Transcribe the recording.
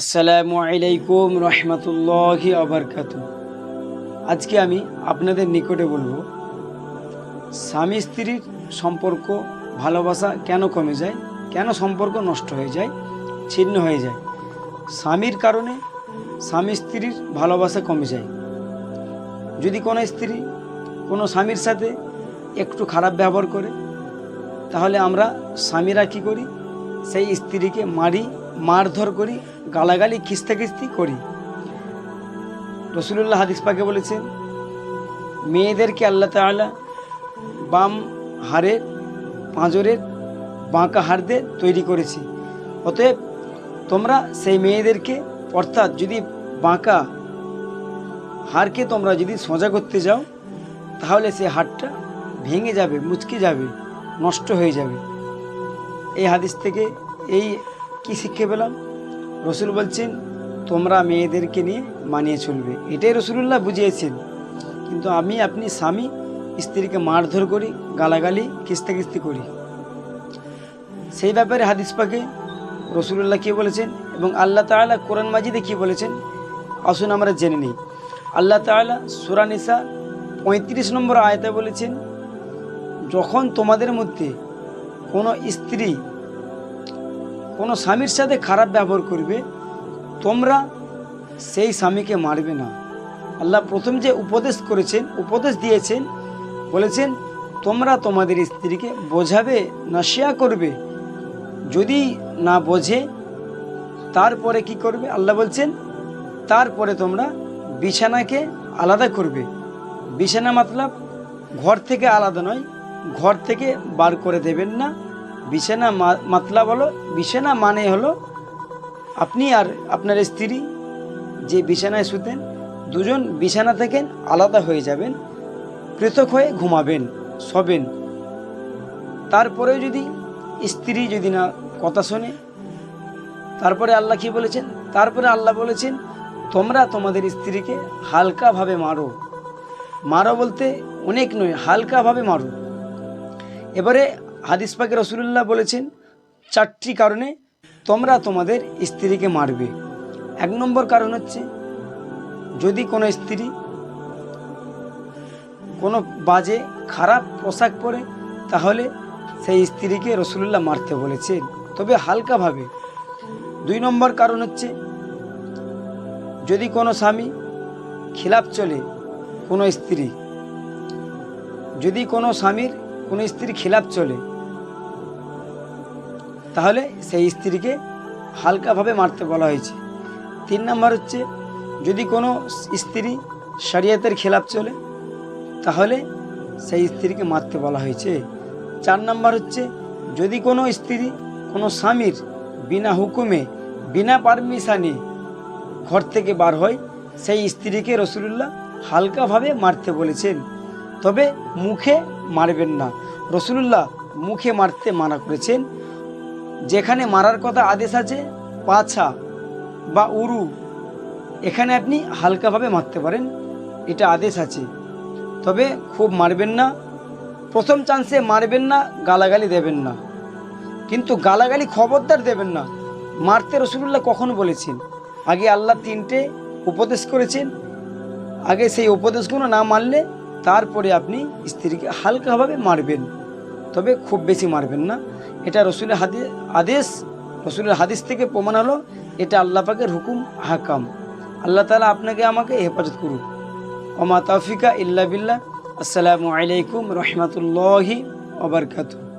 আসসালামু আলাইকুম রহমতুল্লাহি আবরকাত। আজকে আমি আপনাদের নিকটে বলব, স্বামী স্ত্রীর সম্পর্ক ভালোবাসা কেন কমে যায়, কেন সম্পর্ক নষ্ট হয়ে যায়, ছিন্ন হয়ে যায়? স্বামীর কারণে স্বামী স্ত্রীর ভালোবাসা কমে যায়। যদি কোনো স্ত্রী কোনো স্বামীর সাথে একটু খারাপ ব্যবহার করে, তাহলে আমরা স্বামীরা কী করি? সেই স্ত্রীকে মারি মারধর করি, গালাগালি, খিস্তা খিস্তি করি। রসুল্লাহ হাদিস পাকে বলেছেন, মেয়েদেরকে আল্লাহ তাআলা বাম হাড়ের পাঁজরের বাঁকা হাড় দিয়ে তৈরি করেছি। অতএব তোমরা সেই মেয়েদেরকে, অর্থাৎ যদি বাঁকা হাড়কে তোমরা যদি সোজা করতে যাও, তাহলে সেই হাড়টা ভেঙে যাবে, মুচকে যাবে, নষ্ট হয়ে যাবে। এই হাদিস থেকে, এই কি শিক্ষা পেলাম? রসুল বলছেন, তোমরা মেয়েদেরকে নিয়ে মানিয়ে চলবে। এটাই রসুল্লাহ বুঝিয়েছেন। কিন্তু আমি আপনি স্বামী, স্ত্রীকে মারধর করি, গালাগালি কিস্তি কিস্তি করি। সেই ব্যাপারে হাদিস পাকে রসুল্লাহ কী বলেছেন এবং আল্লাহ তাআলা কোরআন মাজিদে কী বলেছেন? আসুন আমরা জেনে নিই। আল্লাহ তাআলা সুরানিসা পঁয়ত্রিশ নম্বর আয়তা বলেছেন, যখন তোমাদের মধ্যে কোনো স্ত্রী কোনো স্বামীর সাথে খারাপ ব্যবহার করবে, তোমরা সেই স্বামীকে মারবে না। আল্লাহ প্রথম যে উপদেশ করেছেন, উপদেশ দিয়েছেন, বলেছেন, তোমরা তোমাদের স্ত্রীকে বোঝাবে, নাশিয়া করবে। যদি না বোঝে, তারপরে কি করবে? আল্লাহ বলছেন, তারপরে তোমরা বিছানাকে আলাদা করবে। বিছানা মতলব, ঘর থেকে আলাদা নয়, ঘর থেকে বার করে দেবেন না। বিছানা মা- মাতলাব হলো বিছানা মানে হলো আপনি আর আপনার স্ত্রী যে বিছানায় শুতেন, দুজন বিছানা থেকে আলাদা হয়ে যাবেন, পৃথক হয়ে ঘুমাবেন, শবেন। তারপরেও যদি স্ত্রী যদি না কথা শোনে, তারপরে আল্লাহ কি বলেছেন? তারপরে আল্লাহ বলেছেন, তোমরা তোমাদের স্ত্রীকে হালকাভাবে মারো। মারো বলতে অনেক নয়, হালকাভাবে মারো। এবারে হাদিস পাকে রসুল্লাহ বলেছেন, চারটি কারণে তোমরা তোমাদের স্ত্রীকে মারবে। এক নম্বর কারণ হচ্ছে, যদি কোনো স্ত্রী কোনো বাজে, খারাপ পোশাক পরে, তাহলে সেই স্ত্রীকে রসুল্লাহ মারতে বলেছেন। তবে হালকাভাবে। দুই নম্বর কারণ হচ্ছে, যদি কোনো স্বামী খিলাপ চলে কোনো স্ত্রী, যদি কোনো স্বামীর কোনো স্ত্রী খিলাপ চলে তাহলে সেই স্ত্রীকে হালকাভাবে মারতে বলা হয়েছে। তিন নম্বর হচ্ছে, যদি কোনো স্ত্রী শরিয়তের খেলাপ চলে, তাহলে সেই স্ত্রীকে মারতে বলা হয়েছে। চার নম্বর হচ্ছে, যদি কোনো স্ত্রী কোনো স্বামীর বিনা হুকুমে, বিনা পারমিশানে ঘর থেকে বার হয়, সেই স্ত্রীকে রসুলুল্লাহ হালকাভাবে মারতে বলেছেন। তবে মুখে মারবেন না। রসুল্লাহ মুখে মারতে মানা করেছেন। যেখানে মারার কথা আদেশ আছে, পাছা বা উরু, এখানে আপনি হালকাভাবে মারতে পারেন, এটা আদেশ আছে। তবে খুব মারবেন না, প্রথম চান্সে মারবেন না, গালাগালি দেবেন না। কিন্তু গালাগালি খবরদার দেবেন না। মারতে রসুল্লাহ কখন বলেছেন। আগে আল্লাহ তিনটে উপদেশ করেছেন। আগে সেই উপদেশগুলো না মানলে তারপরে আপনি স্ত্রীকে হালকাভাবে মারবেন। তবে খুব বেশি মারবেন না। এটা রসুলের হাদি আদেশ, রসুলের হাদিস থেকে প্রমাণ হলো, এটা আল্লাহ পাকের হুকুম হাকাম আল্লাহ তালা আপনাকে আমাকে হেফাজত করুক। ওমা তাফিকা ইল্লা বিল্লাহ। আসসালামু আলাইকুম রহমতুল্লাহি ওবরকাতুহ